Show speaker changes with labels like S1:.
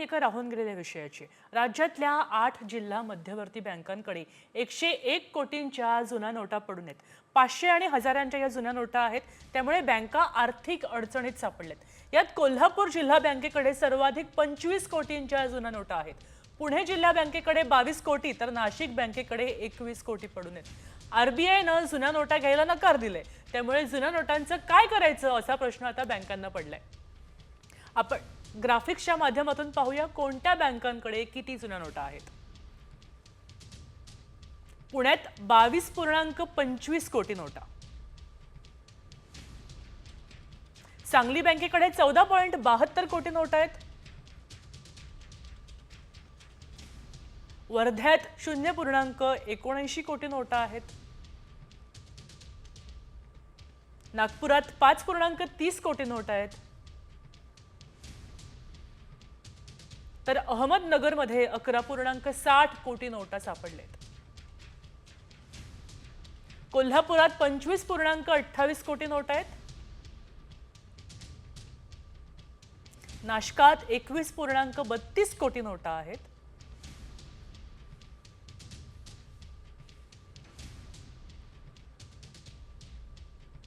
S1: बातमी एका राहून गेलेल्या विषयाची. राज्यातल्या आठ जिल्हा मध्यवर्ती बँकांकडे एकशे एक कोटींच्या जुन्या नोटा पडून आहेत. पाचशे आणि हजारांच्या या जुन्या नोटा आहेत त्यामुळे बँका आर्थिक अडचणीत सापडल्यात. यात कोल्हापूर जिल्हा बँकेकडे सर्वाधिक पंचवीस कोटींच्या जुन्या नोटा आहेत. पुणे जिल्हा बँकेकडे बावीस कोटी तर नाशिक बँकेकडे एकवीस कोटी पडून आहेत. आरबीआयनं जुन्या नोटा घ्यायला नकार दिले त्यामुळे जुन्या नोटांचं काय करायचं असा प्रश्न आता बँकांना पडलाय. आपण ग्राफिक्सच्या माध्यमातून पाहूया कोणत्या बँकांकडे किती जुन्या नोटा आहेत. पुण्यात बावीस पूर्णांक पंचवीस कोटी नोटा. सांगली बँकेकडे चौदा पॉईंट बहात्तर कोटी नोटा आहेत. वर्ध्यात शून्य पूर्णांक एकोणऐंशी कोटी नोटा आहेत. नागपुरात पाच पूर्णांक तीस कोटी नोटा आहेत. तर अहमदनगरमध्ये अकरा पूर्णांक साठ कोटी नोटा सापडलेत. कोल्हापुरात पंचवीस पूर्णांक अठ्ठावीस कोटी नोटा आहेत. नाशकात एकवीस पूर्णांक बत्तीस कोटी नोटा आहेत.